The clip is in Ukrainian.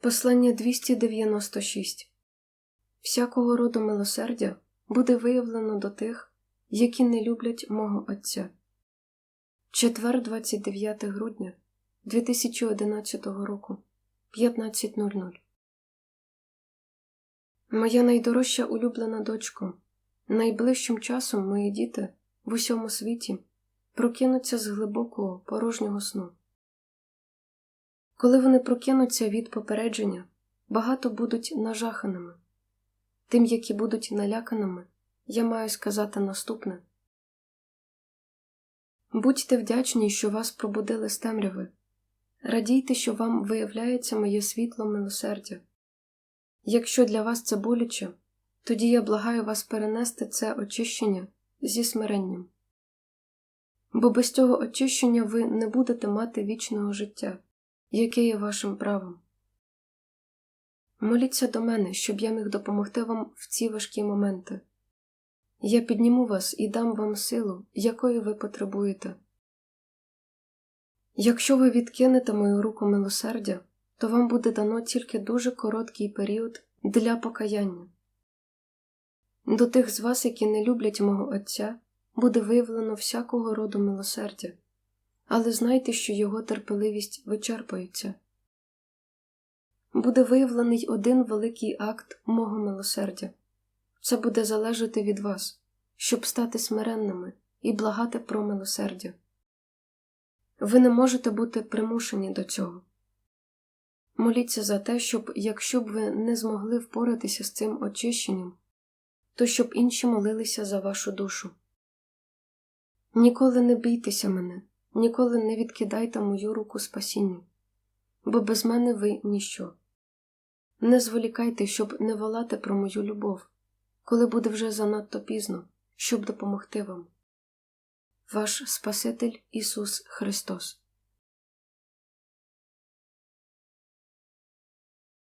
Послання 296 Всякого роду милосердя буде виявлено до тих, які не люблять мого Отця. Четвер, 29 грудня 2011 року, 15.00 Моя найдорожча улюблена дочко, найближчим часом мої діти в усьому світі прокинуться з глибокого порожнього сну. Коли вони прокинуться від попередження, багато будуть нажаханими. Тим, які будуть наляканими, я маю сказати наступне. Будьте вдячні, що вас пробудили з темряви. Радійте, що вам виявляється моє світло милосердя. Якщо для вас це боляче, тоді я благаю вас перенести це очищення зі смиренням. Бо без цього очищення ви не будете мати вічного життя, яке є вашим правом. Моліться до мене, щоб я міг допомогти вам в ці важкі моменти. Я підніму вас і дам вам силу, якої ви потребуєте. Якщо ви відкинете мою руку милосердя, то вам буде дано тільки дуже короткий період для покаяння. До тих з вас, які не люблять мого Отця, буде виявлено всякого роду милосердя, але знайте, що його терпеливість вичерпується. Буде виявлений один великий акт мого милосердя. Це буде залежати від вас, щоб стати смиренними і благати про милосердя. Ви не можете бути примушені до цього. Моліться за те, щоб, якщо б ви не змогли впоратися з цим очищенням, то щоб інші молилися за вашу душу. Ніколи не бійтеся мене, ніколи не відкидайте мою руку спасінню, бо без мене ви ніщо. Не зволікайте, щоб не волати про мою любов, коли буде вже занадто пізно, щоб допомогти вам. Ваш Спаситель Ісус Христос